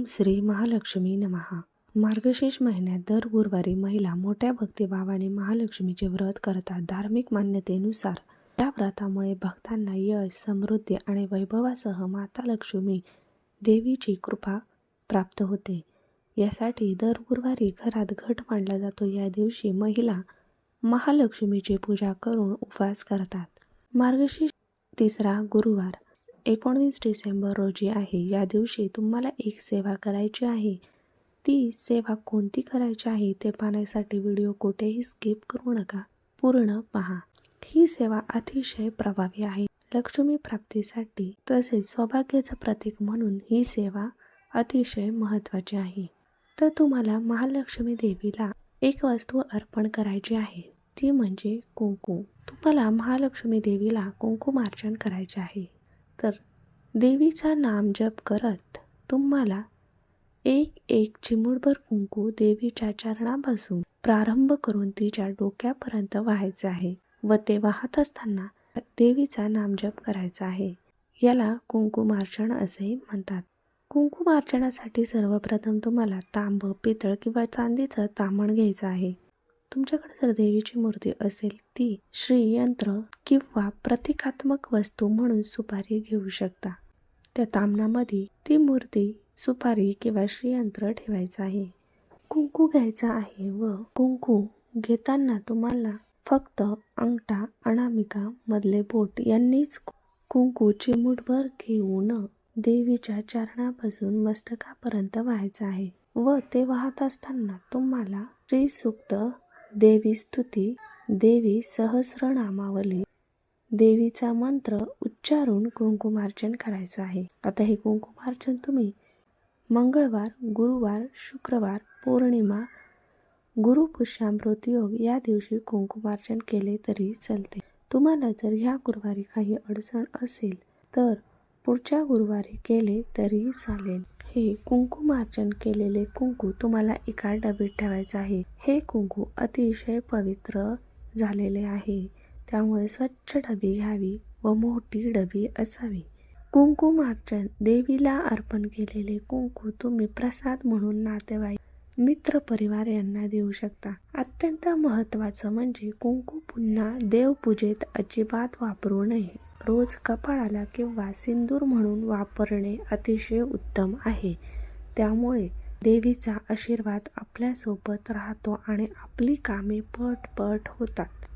ओम श्री महालक्ष्मी नमहा मार्गशीर्ष महिन्यात दर गुरुवारी महिला मोठ्या भक्तिभावाने महालक्ष्मीचे व्रत करतात धार्मिक मान्यतेनुसार. या व्रतामुळे भक्तांना यश समृद्धी आणि वैभवासह माता लक्ष्मी देवीची कृपा प्राप्त होते. यासाठी दर गुरुवारी घरात घट मांडला जातो. या दिवशी महिला महालक्ष्मीची पूजा करून उपवास करतात. मार्गशीर्ष तिसरा गुरुवार. एकोणवीस डिसेंबर रोजी आहे. या दिवशी तुम्हाला एक सेवा करायची आहे. ती सेवा कोणती करायची आहे ते पाहण्यासाठी व्हिडिओ कुठेही स्किप करू नका. पूर्ण पहा. ही सेवा अतिशय प्रभावी आहे. लक्ष्मी प्राप्तीसाठी तसेच सौभाग्याचं प्रतीक म्हणून ही सेवा अतिशय महत्त्वाची आहे. तर तुम्हाला महालक्ष्मी देवीला एक वस्तू अर्पण करायची आहे. ती म्हणजे कुंकू. तुम्हाला महालक्ष्मी देवीला कुंकुमार्चन करायचे आहे. तर देवीचा नाम जप करत तुम्हाला एक एक चिमूटभर कुंकू देवीच्या चरणापासून प्रारंभ करून तिच्या डोक्यापर्यंत व्हायचे आहे व ते वाहत असताना देवीचा नामजप करायचा आहे. याला कुंकुमार्चन असे म्हणतात. कुंकुमार्चनासाठी सर्वप्रथम तुम्हाला तांब पितळ किंवा चांदीचं तामण घ्यायचं आहे. तुमच्याकडे जर देवीची मूर्ती असेल ती श्रीयंत्र किंवा प्रतिकात्मक वस्तू म्हणून सुपारी घेऊ शकता. त्या तामणामध्ये ती मूर्ती सुपारी किंवा श्रीयंत्र ठेवायचं आहे. कुंकू घ्यायचा आहे व कुंकू घेताना तुम्हाला फक्त अंगठा अनामिका मधले बोट यांनीच कुंकू चिमूटभर घेऊन देवीच्या चरणापासून मस्तकापर्यंत व्हायचं आहे. व ते वाहत असताना तुम्हाला श्रीसूक्त देवी स्तुती देवी सहस्रनामावली. देवीचा मंत्र उच्चारून कुंकुमार्चन करायचं आहे. आता हे कुंकुमार्चन तुम्ही मंगळवार गुरुवार शुक्रवार पौर्णिमा गुरुपुष्यामृत योग या दिवशी कुंकुमार्चन केले तरी चालते. तुम्हाला जर ह्या गुरुवारी काही अडचण असेल तर पुढच्या गुरुवारी केले तरी चालेल. हे कुंकुमार्चन केलेले कुंकू तुम्हाला एका डबीत ठेवायचं आहे. हे कुंकू अतिशय पवित्र झालेले आहे. त्यामुळे स्वच्छ डबी घ्यावी व मोठी डबी असावी. कुंकुमार्चन देवीला अर्पण केलेले कुंकू तुम्ही प्रसाद म्हणून नातेवाईक मित्र परिवार यांना देऊ शकता. अत्यंत महत्त्वाचं म्हणजे कुंकू पुन्हा देवपूजेत अजिबात वापरू नये. रोज कपाळाला किंवा सिंदूर म्हणून वापरणे अतिशय उत्तम आहे. त्यामुळे देवीचा आशीर्वाद आपल्यासोबत राहतो आणि आपली कामे पट पट होतात.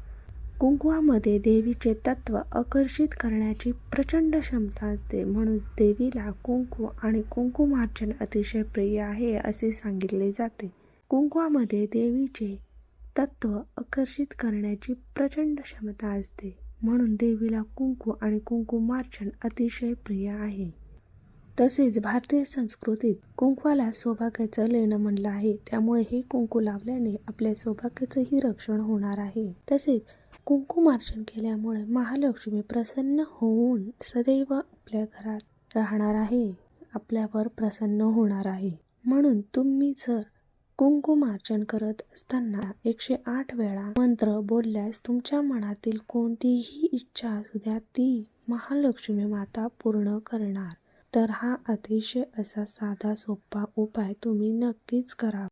कुंकवामध्ये देवीचे तत्व आकर्षित करण्याची प्रचंड क्षमता असते. म्हणून देवीला कुंकू आणि कुंकुमार्चन अतिशय प्रिय आहे असे सांगितले जाते. कुंकवामध्ये देवीचे तत्व आकर्षित करण्याची प्रचंड क्षमता असते. म्हणून देवीला कुंकू आणि कुंकुमार्चन अतिशय प्रिय आहे. तसेच भारतीय संस्कृतीत कुंकवाला सौभाग्याचं लेणं म्हणलं आहे. त्यामुळे हे कुंकू लावल्याने आपल्या सौभाग्याचंही रक्षण होणार आहे. तसेच कुंकुमार्चन केल्यामुळे महालक्ष्मी प्रसन्न होऊन सदैव आपल्या घरात राहणार आहे. आपल्यावर प्रसन्न होणार आहे. म्हणून तुम्ही जर कुंकुमार्चन करत असताना एकशे आठ वेळा मंत्र बोलल्यास तुमच्या मनातील कोणतीही इच्छा असू द्या ती महालक्ष्मी माता पूर्ण करणार. तर हा अतिशय असा साधा सोपा उपाय तुम्ही नक्कीच करा.